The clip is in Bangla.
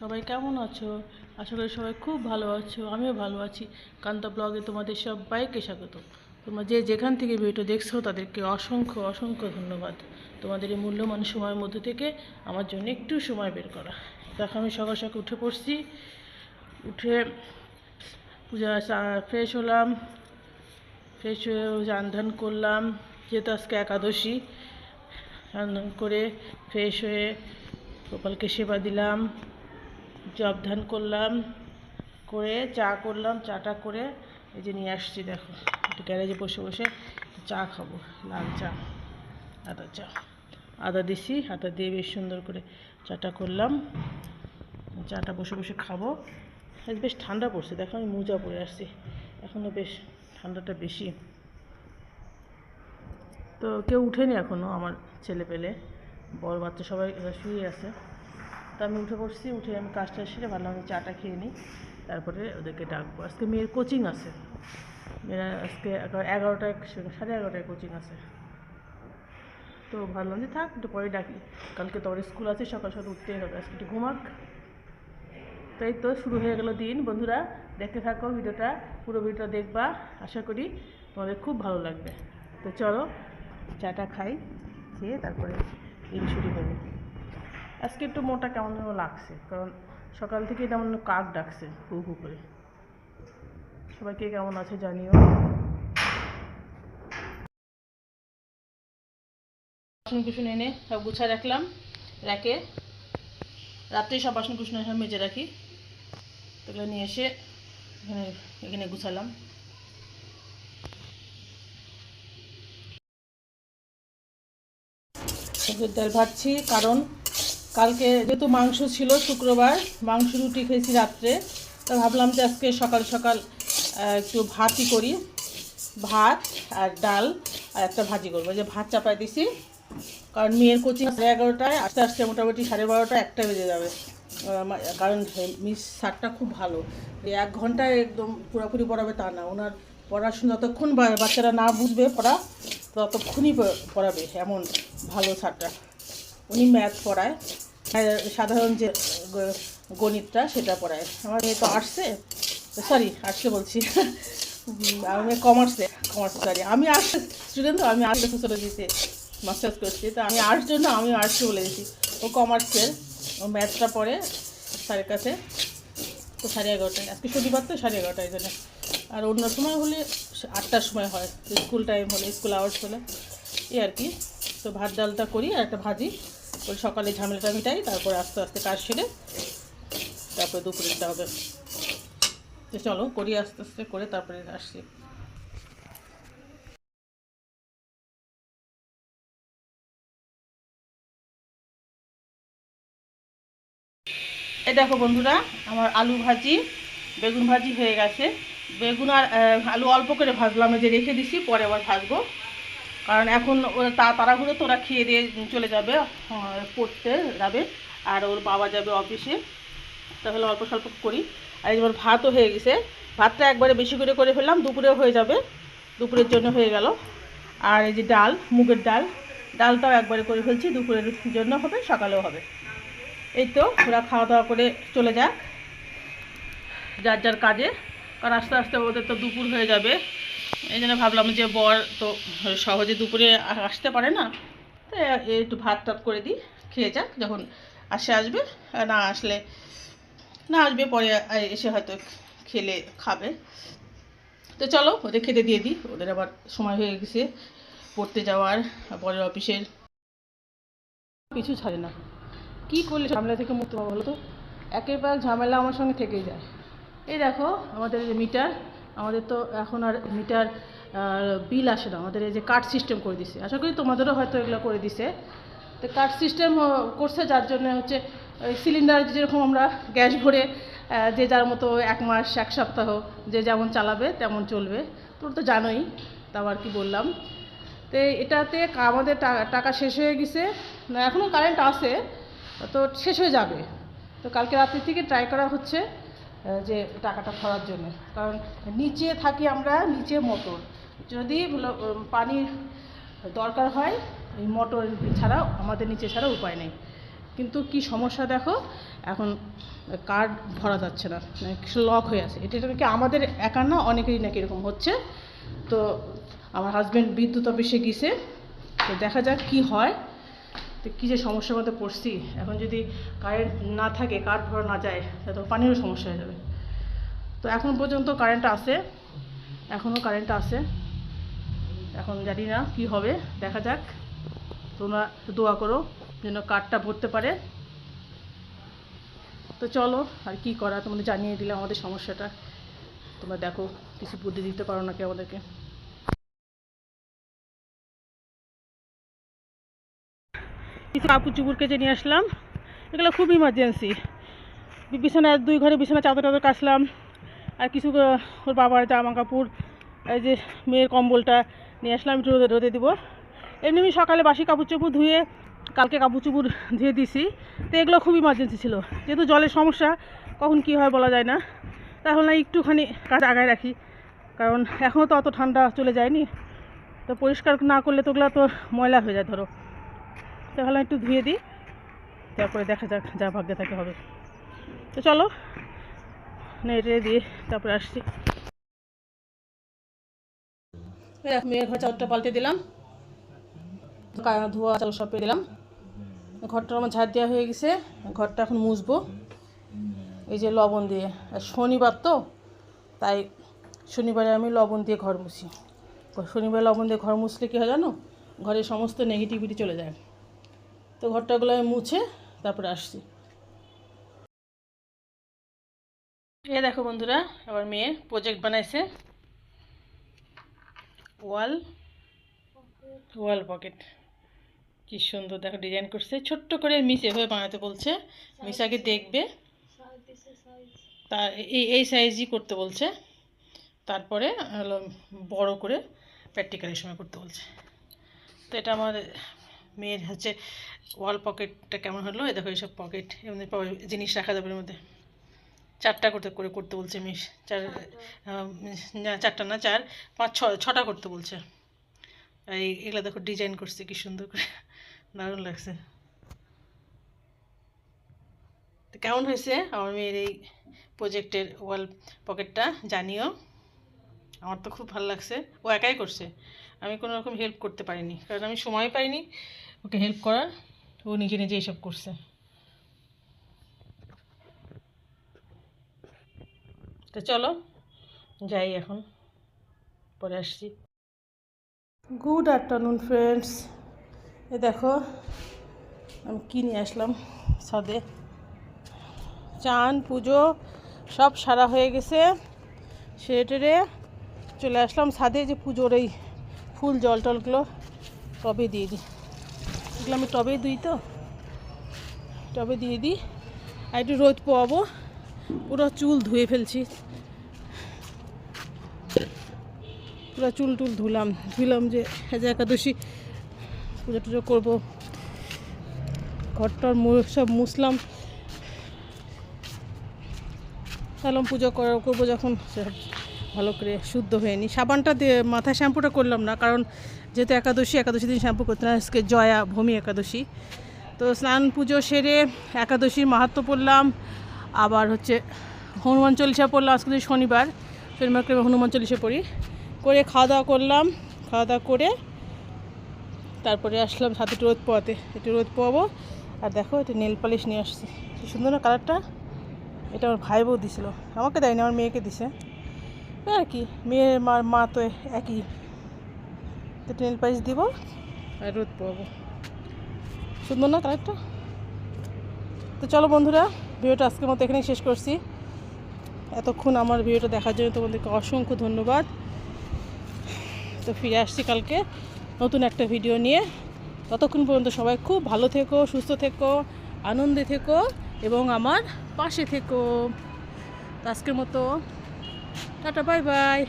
সবাই কেমন আছো? আশা করি সবাই খুব ভালো আছো, আমিও ভালো আছি। কান্তা ব্লগে তোমাদের সবাইকে স্বাগত। তোমরা যে যেখান থেকে ভিডিওটা দেখছ, তাদেরকে অসংখ্য অসংখ্য ধন্যবাদ। তোমাদের এই মূল্যবান সময়ের মধ্যে থেকে আমার জন্য একটু সময় বের করা। দেখো, আমি সকাল সকাল উঠে পড়ছি। উঠে পূজা ফ্রেশ হলাম। ফ্রেশ হয়ে স্নান ধান করলাম। যেহেতু আজকে একাদশী, স্নান করে ফ্রেশ হয়ে গোপালকে সেবা দিলাম। জব ধান করলাম, করে চা করলাম, চাটা করে এই যে নিয়ে আসছি, দেখো, একটু গ্যারেজে বসে বসে চা খাব, লাল চা, আদা চা। আদা দিছি, আদা দিয়ে বেশ সুন্দর করে চাটা করলাম, চাটা বসে বসে খাব। আজ বেশ ঠান্ডা পড়ছে, দেখো আমি মোজা পরে আসছি এখনও বেশ ঠান্ডাটা বেশি। তো কেউ উঠেনি এখনও আমার ছেলে পেলে, বড় বাচ্চা সবাই শুয়ে আছে। তা আমি উঠে পড়ছি উঠে আমি কাজটা সেরে ভাবলাম আমি চাটা খেয়ে নিই। তারপরে ওদেরকে ডাকবো। আজকে মেয়ের কোচিং আছে। মেয়েরা আজকে এগারো- এগারোটায়, সাড়ে এগারোটায় কোচিং আছে। তো ভাবলাম যে থাক, একটু পরে ডাকি। কালকে তো স্কুল আছে, সকাল সকাল উঠতেই হবে। আজকে একটু ঘুমাক তাই তো শুরু হয়ে গেল দিন। বন্ধুরা, দেখতে থাকো ভিডিওটা, পুরো ভিডিওটা দেখবা। আশা করি তোমাদের খুব ভালো লাগবে। তো চলো, চাটা খাই, খেয়ে তারপরে দিন শুরু হবে আজকে একটু মোটা কেমন যেন লাগছে, কারণ সকাল থেকে তেমন কাক ডাকছে, হু হু করে। সবাইকে কেমন আছে জানিও। বাসন কুসন এনে সব গুছায় রাখলাম, র্যাকে। রাত্রে সব বাসন সব মেজে রাখি। এগুলো নিয়ে এসে এখানে এখানে গুছালাম। ডাল ভাজছি, কারণ কালকে যেহেতু মাংস ছিল শুক্রবার, মাংস রুটি খেয়েছি রাত্রে, তো ভাবলাম যে আজকে সকাল সকাল একটু ভাতই করি। ভাত আর ডাল আর একটা ভাজি করব। যে ভাত চাপাই দিছি, কারণ মেয়ের কোচিং সাড়ে এগারোটায়, আস্তে আস্তে মোটামুটি সাড়ে বারোটা একটা বেজে যাবে। কারণ মিস স্যারটা খুব ভালো। এক ঘন্টায় একদম পুরোপুরি পড়াবে তা না। ওনার পড়াশোনা যতক্ষণ বাচ্চারা না বুঝবে পড়া, ততক্ষণই পড়াবে এমন ভালো স্যারটা। উনি ম্যাথ পড়ায়। সাধারণ যে গণিতটা সেটা পড়ায়। আমার মেয়ে তো আর্টসে সরি আর্টসে বলছি। উম, আমি কমার্সে কমার্স সরি আমি আর্টস স্টুডেন্ট তো আমি আর্টস সোশ্যোলজিতে মাস্টার্স করছি। তো আমি আর্টস জন্য আমি আর্টসে বলে দিয়েছি ও কমার্সের ও ম্যাথটা পড়ে স্যারের কাছে। তো সাড়ে এগারোটায়। আজকে শনিবার তো সাড়ে এগারোটায় জন্য আর অন্য সময় হলে আটটার সময় হয়। স্কুল টাইম হলে স্কুল আওয়ার্স হলে। এই আর কি। তো ভাত ডালটা করি আর একটা ভাজি। ওই সকালে ঝামেলাটা মিটাই, তারপরে আস্তে আস্তে কাজ সেরে তারপরে দুপুরেরটা হবে। তো চলো, করি আস্তে আস্তে করে তারপরে আসছি। এই দেখো বন্ধুরা, আমার আলু ভাজি, বেগুন ভাজি হয়ে গেছে। বেগুন আর আলু অল্প করে ভাজলাম যে রেখে দিছি, পরে আবার ভাজবো। কারণ এখন ওরা তা তাড়াহুড়ো তো ওরা খেয়ে দিয়ে চলে যাবে পড়তে যাবে। আর ওর বাবা যাবে অফিসে তাহলে অল্প স্বল্প করি। আর এবার ভাতও হয়ে গেছে। ভাতটা একবারে বেশি করে করে ফেললাম, দুপুরেও হয়ে যাবে। দুপুরের জন্য হয়ে গেল। আর এই যে ডাল, মুগের ডাল, ডালটাও একবারে করে ফেলছি, দুপুরের জন্য হবে, সকালেও হবে। এই তো, ওরা খাওয়া দাওয়া করে চলে যাক। যার যার কাজে। কারণ আস্তে আস্তে ওদের তো দুপুর হয়ে যাবে। এই জন্য ভাবলাম যে বর তো সহজে দুপুরে আসতে পারে না, তো একটু ভাত টাত করে দিই, খেয়ে যাক যখন আসে আসবে না আসলে, না আসবে পরে এসে হয়তো খেলে খাবে। তো চলো ওদের খেতে দিয়ে দিই, ওদের আবার সময় হয়ে গেছে পড়তে যাওয়ার, বরের অফিসের। কিছু ছাড়ে না। কি করলে ঝামেলা থেকে মুক্ত পাবো বলো তো? ঝামেলা আমার সঙ্গে থেকেই যায়। এই দেখো আমাদের মিটার আমাদের তো এখন আর মিটার বিল আসে না। আমাদের এই যে কার্ড সিস্টেম করে দিছে। আশা করি তোমাদেরও হয়তো এগুলো করে দিছে। তো কার্ড সিস্টেম করছে যার জন্য হচ্ছে ওই সিলিন্ডার যেরকম আমরা গ্যাস ভরে যে যার মতো এক মাস, এক সপ্তাহ যে যেমন চালাবে তেমন চলবে। তোর তো জানোই, তাও আর কি বললাম। তো এটাতে আমাদের টাকা শেষ হয়ে গেছে। এখনও কারেন্ট আছে, তো শেষ হয়ে যাবে। তো কালকে রাত্রি থেকে ট্রাই করা হচ্ছে। যে টাকাটা ভরার জন্য। কারণ নিচে থাকি আমরা, নিচে মোটর। যদি পানির দরকার হয়, এই মোটর ছাড়া আমাদের নিচে ছাড়া উপায় নেই। কিন্তু কি সমস্যা দেখো, এখন কার্ড ভরা যাচ্ছে না লক হয়ে আছে। এটা নাকি আমাদের একার না, অনেকেরই নাকি এরকম হচ্ছে। তো আমার হাজব্যান্ড বিদ্যুৎ অফিসে গিয়েছে তো দেখা যাক কি হয়। তো কী যে সমস্যার মধ্যে পড়ছি? এখন যদি কারেন্ট না থাকে কাঠ ভরা না যায়, তাহলে তো পানিরও সমস্যা হয়ে যাবে। তো এখন পর্যন্ত কারেন্ট আছে এখনও কারেন্ট আছে। এখন জানি না কি হবে, দেখা যাক। তোমরা দোয়া করো যেন কাঠটা ভরতে পারে। তো চলো, আর কি করা? তোমাদের জানিয়ে দিলাম আমাদের সমস্যাটা। তোমরা দেখো, কিছু বুদ্ধি দিতে পারো নাকি আমাদেরকে? কিছু কাপড় চুপুর কেচে নিয়ে আসলাম। এগুলো খুব ইমার্জেন্সি বিছানা দুই ঘরে বিছানা চাদর টাদর কাচলাম। আর কিছু ওর বাবার জামা কাপড়, এই যে মেয়ের কম্বলটা নিয়ে আসলাম, একটু রোদে রোদে দিব। এমনি আমি সকালে বাসি কাপড় চোপড় ধুয়ে কালকে কাপড় চোপড় ধুয়ে দিছি। তো এগুলো খুব ইমার্জেন্সি ছিল। যেহেতু জলের সমস্যা, কখন কি হয় বলা যায় না। তাহলে একটুখানি কাজ আগায় রাখি। কারণ এখনও তো অত ঠান্ডা চলে যায়নি। তো পরিষ্কার না করলে তো ওগুলো তো ময়লা হয়ে যায়, ধরো। তাহলে একটু ধুয়ে দিই, তারপরে দেখা যাক যা ভাগ্যে থাকে হবে। তো চলো নেটে দিয়ে তারপরে আসছি। মেয়ের ঘর চাদরটা পাল্টে দিলাম ধোয়া, চাদর সব পেয়ে দিলাম। ঘরটা আমার ঝাড় দেওয়া হয়ে গেছে, ঘরটা এখন মুছবো। এই যে লবণ দিয়ে, আর শনিবার তো, তাই শনিবারে আমি লবণ দিয়ে ঘর মুছি। শনিবার লবণ দিয়ে ঘর মুছলে কী হয় জানো? ঘরের সমস্ত নেগেটিভিটি চলে যায়। তো ঘরটাগুলো আমি মুছে তারপরে আসছি। এ দেখো বন্ধুরা, আমার মেয়ে প্রজেক্ট বানাইছে। ওয়াল ওয়াল পকেট কি সুন্দর দেখো ডিজাইন করছে। ছোট্ট করে মিস এভাবে বানাতে বলছে। মিস আগে দেখবে। তা এই এই সাইজই করতে বলছে। তারপরে হলো বড় করে প্র্যাকটিক্যালের সময় করতে বলছে। তো এটা আমার মেয়ের হচ্ছে ওয়াল পকেটটা কেমন হলো? এ দেখো এইসব পকেট এমনি জিনিস রাখা যাবে এর মধ্যে। চারটা করতে, করে করতে বলছে মিস চার চারটা না, চার, পাঁচ ছটা করতে বলছে। এই, এগুলো দেখো ডিজাইন করছে কি সুন্দর করে। দারুণ লাগছে। কেমন হয়েছে আমার মেয়ের এই প্রজেক্টের ওয়াল পকেটটা জানিও। আমার তো খুব ভালো লাগছে। ও একাই করছে। আমি কোনো রকম হেল্প করতে পারিনি। কারণ আমি সময় পাইনি। ওকে হেল্প করার। ও নিজে নিজে এইসব করছে। তো চলো, যাই এখন। পরে আসছি। Good afternoon friends. এ দেখো, আমি কী নিয়ে আসলাম ছাদে? চান, পুজো, সব সারা হয়ে গেছে। সেটেরে চলে আসলাম ছাদে। যে পুজোর এই ফুল জল টলগুলো টবে দিয়ে দিই। এগুলো আমি টবেই দিই তো। টবে দিয়ে দিই। আর একটু রোদ পোয়াবো। পুরো চুল ধুয়ে ফেলছি। পুরো চুল টুল ধুলাম। ধুলাম যে হেজা একাদশী। পুজো টুজো করব। ঘরটার সব মুসলাম সালাম পুজো করা, করব যখন। ভালো করে শুদ্ধ হয়ে নি সাবানটা দিয়ে মাথায় শ্যাম্পুটা করলাম না, কারণ যেহেতু একাদশী একাদশী দিন শ্যাম্পু করতে না আজকে জয়া ভূমি একাদশী। তো স্নান পুজো সেরে একাদশীর মাহাত্ম পড়লাম, আবার হচ্ছে হনুমান চল্লিশা পড়লাম, আজকে শনিবার শনিবার করে হনুমান চল্লিশা পড়ি। করে খাওয়া দাওয়া করলাম, খাওয়া দাওয়া করে তারপরে আসলাম সাথে একটু রোদ পোয়াতে একটু রোদ পোয়াবো আর দেখো এটা নেল পালিশ নিয়ে আসছি। কি সুন্দর না কালারটা? এটা আমার ভাই বউ দিছিল। আমাকে দেয়নি, আমার মেয়েকে দিছে। আর কি, মেয়ে মার মা তো একই। তো নেল পালিশ দিব। আর রোদ পোয়াবো সুন্দর না কালারটা? তো চলো বন্ধুরা ভিডিওটা আজকের মতো এখানেই শেষ করছি। এতক্ষণ আমার ভিডিওটা দেখার জন্য তোমাদেরকে অসংখ্য ধন্যবাদ। তো ফিরে আসছি কালকে নতুন একটা ভিডিও নিয়ে। ততক্ষণ পর্যন্ত সবাই খুব ভালো থেকো সুস্থ থেকো আনন্দে থেকো এবং আমার পাশে থেকো। তো আজকের মতো টাটা বাই বাই।